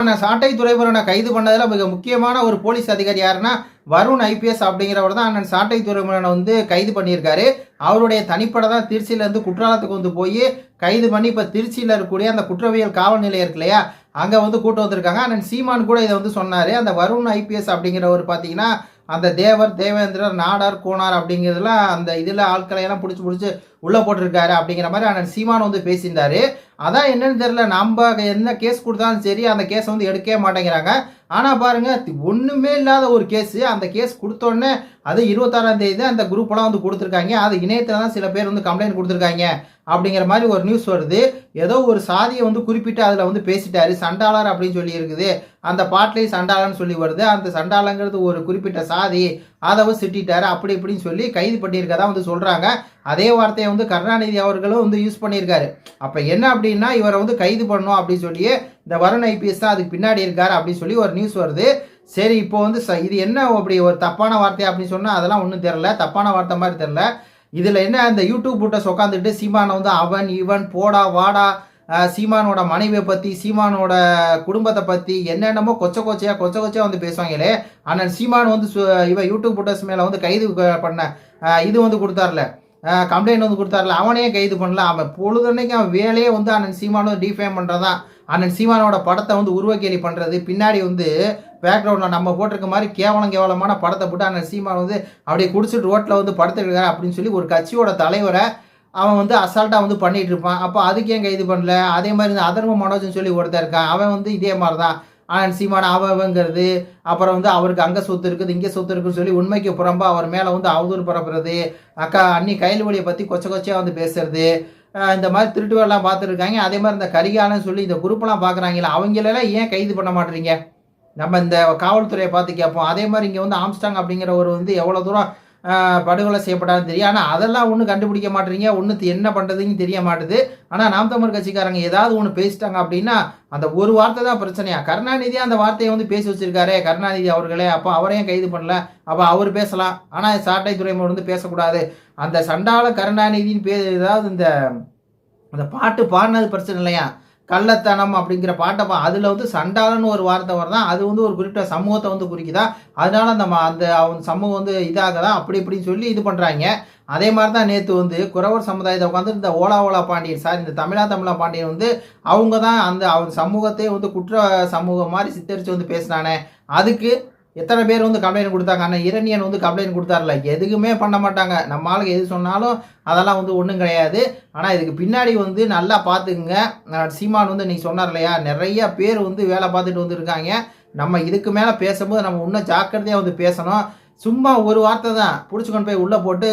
சாட்டை துறைமுருகனை கைது பண்ணதில் மிக முக்கியமான ஒரு போலீஸ் அதிகாரி யாருன்னா வருண் ஐபிஎஸ் அப்படிங்கிறவர் தான் அண்ணன் சாட்டை துறைமுருகனை வந்து கைது பண்ணியிருக்காரு. அவருடைய தனிப்படை தான் திருச்சியிலேருந்து குற்றாலத்துக்கு வந்து போய் கைது பண்ணி இப்போ திருச்சியில் இருக்கக்கூடிய அந்த குற்றவியல் காவல் நிலையம் இருக்கு இல்லையா? அங்கே வந்து கூட்டு வந்திருக்காங்க. அண்ணன் சீமான் கூட இதை வந்து சொன்னார். அந்த வருண் ஐபிஎஸ் அப்படிங்கிறவர் பார்த்தீங்கன்னா அந்த தேவர் தேவேந்திரர் நாடார் கோனார் அப்படிங்கிறதுலாம் அந்த இதில் ஆட்களை எல்லாம் பிடிச்சி பிடிச்சி உள்ளே போட்டிருக்காரு அப்படிங்கிற மாதிரி அண்ணன் சீமான் வந்து பேசியிருந்தாரு. அதான் என்னன்னு தெரியல நம்ம என்ன கேஸ் கொடுத்தாலும் சரி அந்த கேஸை வந்து எடுக்கவே மாட்டேங்கிறாங்க. ஆனால் பாருங்க ஒன்றுமே இல்லாத ஒரு கேஸு அந்த கேஸ் கொடுத்தோடனே அது இருபத்தாறாம் தேதி அந்த குரூப்பெல்லாம் வந்து கொடுத்துருக்காங்க. அது இணையத்தில் தான் சில பேர் வந்து கம்ப்ளைண்ட் கொடுத்துருக்காங்க. அப்படிங்கிற மாதிரி ஒரு நியூஸ் வருது. ஏதோ ஒரு சாதியை வந்து குறிப்பிட்டு அதில் வந்து பேசிட்டாரு. சண்டாளர் அப்படின்னு சொல்லி இருக்குது. அந்த பாட்டிலையும் சண்டாளன்னு சொல்லி வருது. அந்த சண்டாளங்கிறது ஒரு குறிப்பிட்ட சாதி. அதை சிட்டிட்டாரு அப்படி இப்படின்னு சொல்லி கைது பண்ணியிருக்கதா வந்து சொல்கிறாங்க அதே வார்த்தையை வந்து கருணாநிதி அவர்களும் வந்து யூஸ் பண்ணியிருக்காரு. அப்போ என்ன அப்படின்னா இவரை வந்து கைது பண்ணணும் அப்படின்னு சொல்லி இந்த வருண் ஐபிஎஸ் தான் அதுக்கு பின்னாடி இருக்கார் அப்படின்னு சொல்லி ஒரு நியூஸ் வருது. சரி இப்போ வந்து ச இது என்ன அப்படி ஒரு தப்பான வார்த்தை அப்படின்னு சொன்னால் அதெல்லாம் ஒன்றும் தெரில தப்பான வார்த்தை மாதிரி தெரில இதில் என்ன இந்த யூடியூப் போட்டஸ் உட்காந்துட்டு சீமானை வந்து அவன் இவன் போடா வாடா சீமானோட மனைவியை பற்றி சீமானோட குடும்பத்தை பற்றி என்னென்னமோ கொச்ச கொச்சையாக கொச்ச கொச்சையாக வந்து பேசுவாங்களே. ஆனால் சீமான் வந்து இவன் யூடியூப் போட்டஸ் மேலே வந்து கைது பண்ண இது வந்து கொடுத்தார்ல. கம்ப்ளைண்ட் வந்து கொடுத்தாருல அவனையே கைது பண்ணல. அவன் பொழுதுன்னைக்கு அவன் வேலையே வந்து அண்ணன் சீமானும் டிஃபேம் பண்ணுறதான் அண்ணன் சீமானோட படத்தை வந்து உருவக்கேலி பண்ணுறது பின்னாடி வந்து பேக்ரவுண்டில் நம்ம போட்டிருக்க மாதிரி கேவலம் கேவலமான படத்தை போட்டு அண்ணன் சீமான் வந்து அப்படியே குடிச்சிட்டு ரோட்டில் வந்து படுத்துருக்காரு அப்படின்னு சொல்லி ஒரு கட்சியோட தலைவரை அவன் வந்து அசால்ட்டாக வந்து பண்ணிகிட்டு இருப்பான். அப்போ அதுக்கு ஏன் கைது பண்ணல? அதே மாதிரி இந்த அதர்ம மனோஜ்னு சொல்லி ஒருத்தர் இருக்கான். அவன் வந்து இதே மாதிரி தான் சீமான அவங்கிறது அப்புறம் வந்து அவருக்கு அங்கே சொத்து இருக்குது இங்கே சொத்து இருக்குன்னு சொல்லி உண்மைக்கு புறம்பா அவர் மேலே வந்து அவதூறு பரப்புறது அக்கா அண்ணி கையில் வழியை பற்றி கொச்ச கொச்சையாக வந்து பேசுறது இந்த மாதிரி திருட்டுவெல்லாம் பார்த்துருக்காங்க. அதே மாதிரி இந்த கரிகாலன்னு சொல்லி இந்த குரூப்பெல்லாம் பார்க்குறாங்களா அவங்களெல்லாம் ஏன் கைது பண்ண மாட்டேறீங்க? நம்ம இந்த காவல்துறையை பார்த்து கேட்போம். அதே மாதிரி இங்கே வந்து ஆம்ஸ்டாங் அப்படிங்கிற ஒரு வந்து எவ்வளோ தூரம் படுகொலை செய்யப்படாதுன்னு தெரியும் ஆனால் அதெல்லாம் ஒன்றும் கண்டுபிடிக்க மாட்டேறீங்க. ஒன்று என்ன பண்ணுறதுன்னு தெரிய மாட்டுது. ஆனால் நாம் தமிழ் கட்சிக்காரங்க ஏதாவது ஒன்று பேசிட்டாங்க அப்படின்னா அந்த ஒரு வார்த்தை தான் பிரச்சனையா? கருணாநிதி அந்த வார்த்தையை வந்து பேசி வச்சிருக்காரு. கருணாநிதி அவர்களே அப்போ அவரையும் கைது பண்ணல? அப்போ அவர் பேசலாம். ஆனால் சாட்டை துறைமுறை வந்து பேசக்கூடாது. அந்த சண்டால கருணாநிதின்னு பே ஏதாவது இந்த அந்த பாட்டு பாடினது பிரச்சனை இல்லையா? கள்ளத்தனம் அப்படிங்கிற பாட்டை அதில் வந்து சண்டாளன்னு ஒரு வார்த்தை வரதான் அது வந்து ஒரு குறிப்பிட்ட சமூகத்தை வந்து குறிக்குதா? அதனால அந்த அந்த அவன் சமூகம் வந்து இதாக தான் அப்படி இப்படின்னு சொல்லி இது பண்ணுறாங்க அதே மாதிரி தான் நேற்று வந்து குறவர் சமுதாயத்தை உட்காந்து இந்த ஓலா ஓலா பாண்டியன் சார் இந்த தமிழா தமிழா பாண்டியன் வந்து அவங்க தான் அந்த அவன் சமூகத்தையே வந்து குற்ற சமூகம் மாதிரி சித்தரித்து வந்து பேசினானே அதுக்கு எத்தனை பேர் வந்து கம்ப்ளைண்ட் கொடுத்தாங்க? ஆனால் இரணியன் வந்து கம்ப்ளைண்ட் கொடுத்தாருல. எதுக்குமே பண்ண மாட்டாங்க. நம்ம ஆளுக்கு எது சொன்னாலும் அதெல்லாம் வந்து ஒன்றும் கிடையாது. ஆனால் இதுக்கு பின்னாடி வந்து நல்லா பார்த்துக்குங்க. சீமான் வந்து நீங்கள் சொன்னார் இல்லையா நிறைய பேர் வந்து வேலை பார்த்துட்டு வந்துருக்காங்க நம்ம இதுக்கு மேலே பேசும்போது நம்ம இன்னும் ஜாக்கிரதையாக வந்து பேசணும். சும்மா ஒரு வார்த்தை தான். பிடிச்சி கொண்டு போய் உள்ளே போட்டு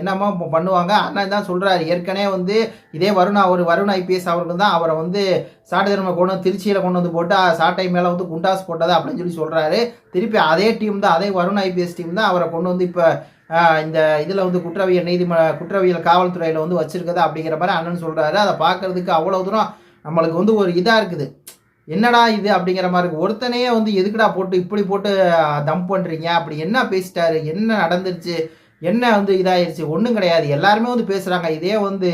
என்னமோ பண்ணுவாங்க. அண்ணன் தான் சொல்கிறாரு ஏற்கனவே வந்து இதே வருணா ஒரு வருண் ஐபிஎஸ் அவர்கள் தான் அவரை வந்து சாட்டை திறமை கொண்டு வந்து திருச்சியில் கொண்டு வந்து போட்டு சாட்டை மேலே வந்து குண்டாஸ் போட்டதா அப்படின்னு சொல்லி சொல்கிறாரு திருப்பி அதே டீம் தான் அதே வருண் ஐபிஎஸ் டீம் தான் அவரை கொண்டு வந்து இப்போ இந்த இதில் வந்து குற்றவியல் நீதிம குற்றவியல் காவல்துறையில் வந்து வச்சுருக்குது அப்படிங்கிற மாதிரி அண்ணன் சொல்கிறாரு அதை பார்க்குறதுக்கு அவ்வளோ தூரம் நம்மளுக்கு வந்து ஒரு இதாக இருக்குது. என்னடா இது அப்படிங்கிற மாதிரி இருக்கு. ஒருத்தனையே வந்து எதுக்குடா போட்டு இப்படி போட்டு தம் பண்ணுறீங்க அப்படி என்ன பேசிட்டாரு? என்ன நடந்துருச்சு? என்ன வந்து இதாயிருச்சு? ஒன்றும் கிடையாது. எல்லாருமே வந்து பேசுகிறாங்க இதே வந்து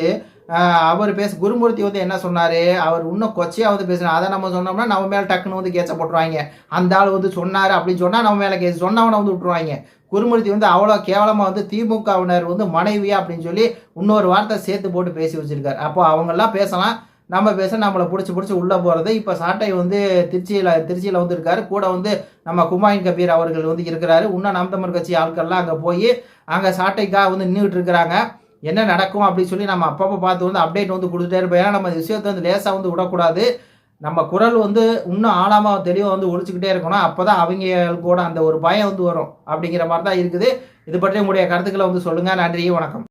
அவர் பேச குருமூர்த்தி வந்து என்ன சொன்னார்? அவர் இன்னும் கொச்சையாக வந்து பேசினார் அதை நம்ம சொன்னோம்னா நம்ம மேலே டக்குன்னு வந்து கேச்ச போட்டுருவாங்க. அந்த ஆள் வந்து சொன்னார் அப்படின்னு சொன்னால் நம்ம மேலே கேஸ் சொன்னவனை வந்து விட்டுருவாங்க. குருமூர்த்தி வந்து அவ்வளோ கேவலமாக வந்து திமுகவினர் வந்து மனைவியா அப்படின்னு சொல்லி இன்னொரு வார்த்தை சேர்த்து போட்டு பேசி வச்சுருக்காரு. அப்போ அவங்கெல்லாம் பேசலாம். நம்ம பேச நம்மளை பிடிச்சி பிடிச்சி உள்ளே போகிறது இப்போ சாட்டை வந்து திருச்சியில் திருச்சியில் வந்து இருக்காரு. கூட வந்து நம்ம குமாயின் கபீர் அவர்கள் வந்து இருக்கிறாரு. இன்னும் நாம் தமிழ் கட்சி ஆட்கள்லாம் அங்கே போய் அங்கே சாட்டைக்காக வந்து நின்றுட்டு இருக்கிறாங்க. என்ன நடக்கும் அப்படின்னு சொல்லி நம்ம அப்பப்போ பார்த்து வந்து அப்டேட் வந்து கொடுத்துட்டே இருப்போம். ஏன்னா நம்ம விஷயத்தை வந்து லேசாக வந்து விடக்கூடாது. நம்ம குரல் வந்து இன்னும் ஆழமாக தெளிவாக வந்து ஒழிச்சுக்கிட்டே இருக்கணும். அப்போ தான் அவங்களோட அந்த ஒரு பயம் வந்து வரும் அப்படிங்கிற மாதிரி தான் இருக்குது. இது பற்றி உங்களுடைய கருத்துக்களை வந்து சொல்லுங்கள் நன்றி வணக்கம்.